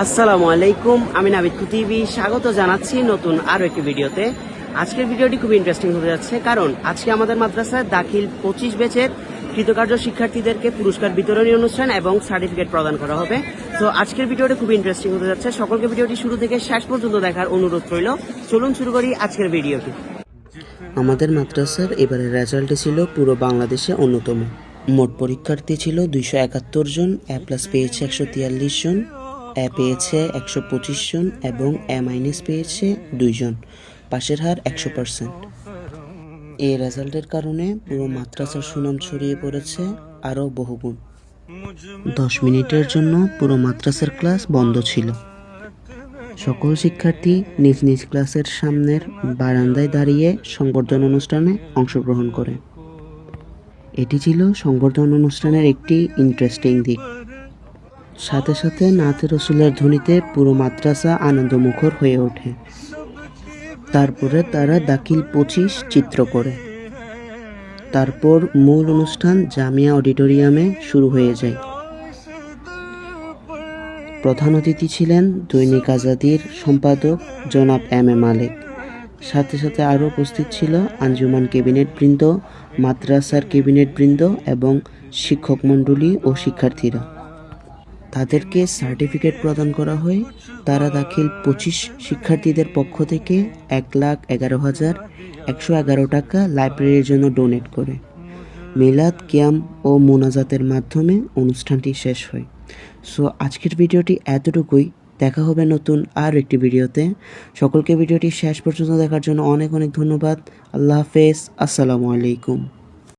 আসসালামু আলাইকুম, আমি নাবিদ কুতিবি স্বাগত জানাচ্ছি নতুন আরও একটি ভিডিওতে। আজকের ভিডিওটি খুব ইন্টারেস্টিং হতে যাচ্ছে, কারণ আজকে আমাদের মাদ্রাসায় দাখিল পঁচিশ বেচের কৃতকার্য শিক্ষার্থীদেরকে পুরস্কার বিতরণী অনুষ্ঠান এবং সার্টিফিকেট প্রদান করা হবে। তো আজকের ভিডিওটি খুব ইন্টারেস্টিং হতে যাচ্ছে। সকলকে ভিডিওটি শুরু থেকে শেষ পর্যন্ত দেখার অনুরোধ রইল। চলুন শুরু করি আজকের ভিডিওটি। আমাদের মাদ্রাসার এবারের রেজাল্টে ছিল পুরো বাংলাদেশে অন্যতম। মোট পরীক্ষার্থী ছিল দুইশো একাত্তর জন, এ প্লাস পেয়েছে একশো তিয়াল্লিশ জন। এ পেয়েছে একশো পঁচিশ জন এবং এ মাইনাস পেয়েছে দুইজন পাশের হার একশো পার্সেন্ট এই রেজাল্টের কারণে পুরো মাদ্রাসার সুনাম ছড়িয়ে পড়েছে আরও বহুগুণ। দশ মিনিটের জন্য পুরো মাদ্রাসার ক্লাস বন্ধ ছিল। সকল শিক্ষার্থী নিজ নিজ ক্লাসের সামনের বারান্দায় দাঁড়িয়ে সংবর্ধনা অনুষ্ঠানে অংশগ্রহণ করে। এটি ছিল সংবর্ধনা অনুষ্ঠানের একটি ইন্টারেস্টিং দিক। সাথে সাথে নাতে রসুলের ধ্বনিতে পুরো মাদ্রাসা আনন্দমুখর হয়ে ওঠে। তারপরে তারা দাখিল পঁচিশ চিত্র করে। তারপর মূল অনুষ্ঠান জামিয়া অডিটোরিয়ামে শুরু হয়ে যায়। প্রধান অতিথি ছিলেন দৈনিক আজাদির সম্পাদক জনাব এম এ মালিক। সাথে সাথে আরও উপস্থিত ছিল আঞ্জুমান ক্যাবিনেট বৃন্দ, মাদ্রাসার ক্যাবিনেট বৃন্দ এবং শিক্ষক মণ্ডলী ও শিক্ষার্থীরা। তাদেরকে সার্টিফিকেট প্রদান করা হয়। তারা দাখিল পঁচিশ শিক্ষার্থীদের পক্ষ থেকে এক লাখ এগারো হাজার একশো এগারো টাকা লাইব্রেরির জন্য ডোনেট করে। মিলাদ, কিয়াম ও মোনাজাতের মাধ্যমে অনুষ্ঠানটি শেষ হয়। সো, আজকের ভিডিওটি এতটুকুই। দেখা হবে নতুন আর একটি ভিডিওতে। সকলকে ভিডিওটি শেষ পর্যন্ত দেখার জন্য অনেক অনেক ধন্যবাদ। আল্লাহ হাফেজ। আসসালামু আলাইকুম।